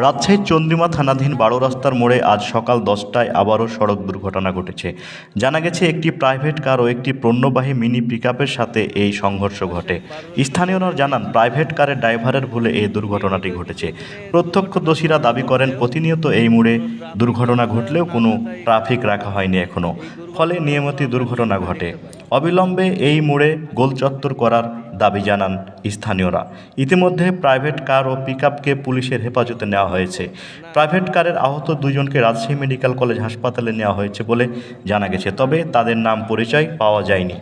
রাজশাহীর চন্দ্রিমা থানাধীন বারো রাস্তার মোড়ে আজ সকাল দশটায় আবারও সড়ক দুর্ঘটনা ঘটেছে। জানা গেছে, একটি প্রাইভেট কার ও একটি পণ্যবাহী মিনি পিকআপের সাথে এই সংঘর্ষ ঘটে। স্থানীয়রা জানান, প্রাইভেট কারের ড্রাইভারের ভুলে এই দুর্ঘটনাটি ঘটেছে। প্রত্যক্ষদর্শীরা দাবি করেন, প্রতিনিয়ত এই মোড়ে দুর্ঘটনা ঘটলেও কোনো ট্রাফিক রাখা হয়নি এখনও ফলে নিয়মিত দুর্ঘটনা ঘটে। অবিলম্বে এই মোড়ে গোল চত্বর করার দাবি জানান স্থানীয়রা। ইতিমধ্যে প্রাইভেট কার ও পিকআপকে পুলিশের হেফাজতে নেওয়া হয়েছে। প্রাইভেট কারের আহত দুজনকে রাজশাহী মেডিকেল কলেজ হাসপাতালে নেওয়া হয়েছে বলে জানা গেছে তবে তাদের নাম পরিচয় পাওয়া যায়নি।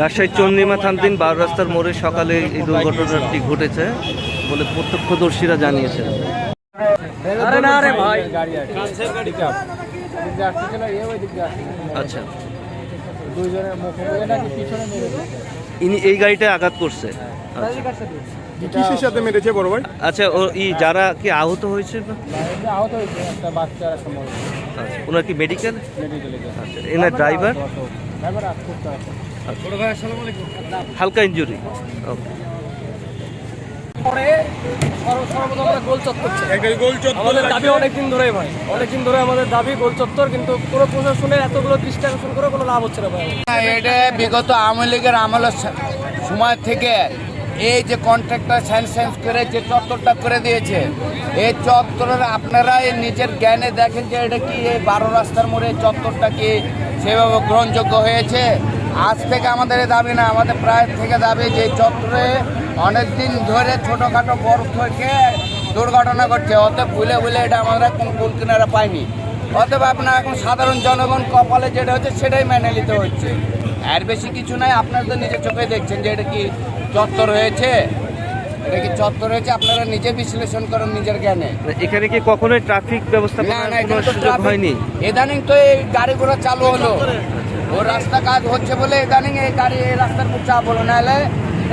রাজশাহীর চন্দ্রিমা থানদিন বারো রাস্তার মোড়ে সকালে এই দুর্ঘটনাটি ঘটেছে বলে প্রত্যক্ষদর্শীরা জানিয়েছেন। আরে না রে ভাই। আচ্ছা। দুইজনের মুখোমুখি নাকি পিছনে মেরেছে ইনি এই গাড়িটা আঘাত করছে। কিসের সাথে মেরেছে বড় ভাই? আচ্ছা ও ই যারা কি আহত হয়েছে আহত হয়েছে একটা বাচ্চা একটা আচ্ছা ওনার কি মেডিকেল আচ্ছা এনার ড্রাইভার হালকা ইঞ্জুরি ওকে সর্বপ্রথম আমরা গোল চত্বর গোল আমাদের দাবি অনেকদিন ধরে ভাই অনেকদিন ধরে আমাদের দাবি গোল চত্বর কিন্তু কোনো প্রশাসনের এতগুলো দৃষ্টি আকর্ষণ করে কোনো লাভ হচ্ছে না ভাই। এটা বিগত আওয়ামী লীগের আমলের সময় থেকে এই যে কন্ট্রাক্টর স্যাংশন করে যে চত্বরটা করে দিয়েছে এই চত্বরের আপনারা এই নিজের জ্ঞানে দেখেন যে এটা কি এই বারো রাস্তার মোড়ে চত্বরটা কি সেভাবে গ্রহণযোগ্য হয়েছে? আজ থেকে আমাদের এই দাবি না আমাদের প্রায় থেকে দাবি যে চত্বরে অনেক দিন ধরে ছোটোখাটো বরফ থেকে দুর্ঘটনা ঘটছে। অত ভুলে ভুলে এটা আমরা কোন কুল কিনারা পাইনি অতএব আপনার এখন সাধারণ জনগণ কপালে যেটা হচ্ছে সেটাই মেনে নিতে হচ্ছে। আর বেশি কিছু নাই আপনারা তো নিজের চোখে দেখছেন যে এটা কি চত্বর হয়েছে? এটা কি চত্বর হয়েছে? আপনারা নিজে বিশ্লেষণ করেন নিজের জ্ঞানে। এখানে কি কখনোই ট্রাফিক না না সুযোগ হয়নি? ইদানিং তো এই গাড়ি ঘোড়া চালু হলো। ও রাস্তা কাজ হচ্ছে বলে ইদানিং এই গাড়ি এই রাস্তার উপর চাপ হলো। নাহলে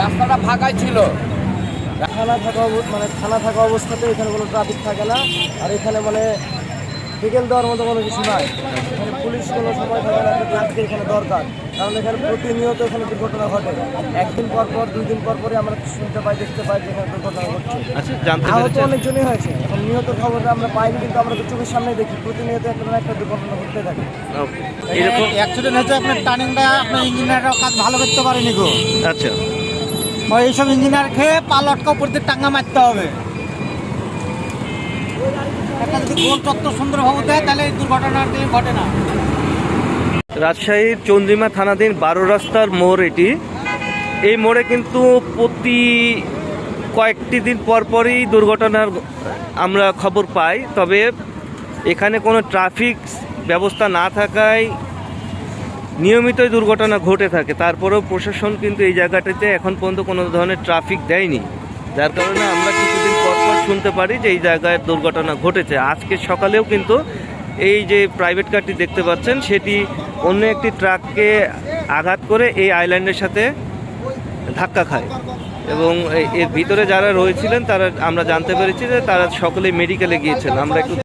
রাস্তাটা ফাঁকাই ছিল। থানা থাকা মানে থানা থাকা অবস্থাতে এখানে কোনো ট্রাফিক থাকে না। আর এখানে মানে বিকেল দেওয়ার মতো কোনো কিছু নাই। এখানে পুলিশ কোনো সময় থাকে না একটা ট্রাফিক এখানে দরকার। কারণ এখানে প্রতিনিয়ত এখানে দুর্ঘটনা ঘটে। একদিন পর পর দুই দিন পর পরই আমরা শুনতে পাই দেখতে পাই যে এখানে দুর্ঘটনা ঘটছে। আচ্ছা আহত অনেকজনই হয়েছে। এখন নিহত খবরটা আমরা পাইনি কিন্তু আমরা তো চোখের সামনে দেখি। প্রতিনিয়ত একটা না একটা দুর্ঘটনা ঘটতে থাকে। অ্যাক্সিডেন্ট হয়েছে আপনার টার্নিংটা আপনার ইঞ্জিনিয়াররাও কাজ ভালো করতে পারেনি গো। আচ্ছা। ওই এইসব ইঞ্জিনিয়ার খেয়ে পা লটকা উপর দিয়ে টাঙ্গা মারতে হবে। রাজশাহীর চন্দ্রিমা থানাধীন বারো রাস্তার মোড় এটি। এই মোড়ে কিন্তু প্রতি কয়েকটি দিন পর পরই দুর্ঘটনার আমরা খবর পাই। তবে এখানে কোনো ট্রাফিক ব্যবস্থা না থাকায় নিয়মিতই দুর্ঘটনা ঘটে থাকে। তারপরেও প্রশাসন কিন্তু এই জায়গাটিতে এখন পর্যন্ত কোনো ধরনের ট্রাফিক দেয়নি। যার কারণে আমরা কিছুদিন পর পর শুনতে পারি যে এই জায়গায় দুর্ঘটনা ঘটেছে। আজকে সকালেও কিন্তু এই যে প্রাইভেট কারটি দেখতে পাচ্ছেন, সেটি অন্য একটি ট্রাককে আঘাত করে এই আইল্যান্ডের সাথে ধাক্কা খায়। এবং এর ভিতরে যারা রয়েছিলেন, তারা, আমরা জানতে পেরেছি যে তারা সকলে মেডিকেলে গিয়েছেন। আমরা একটু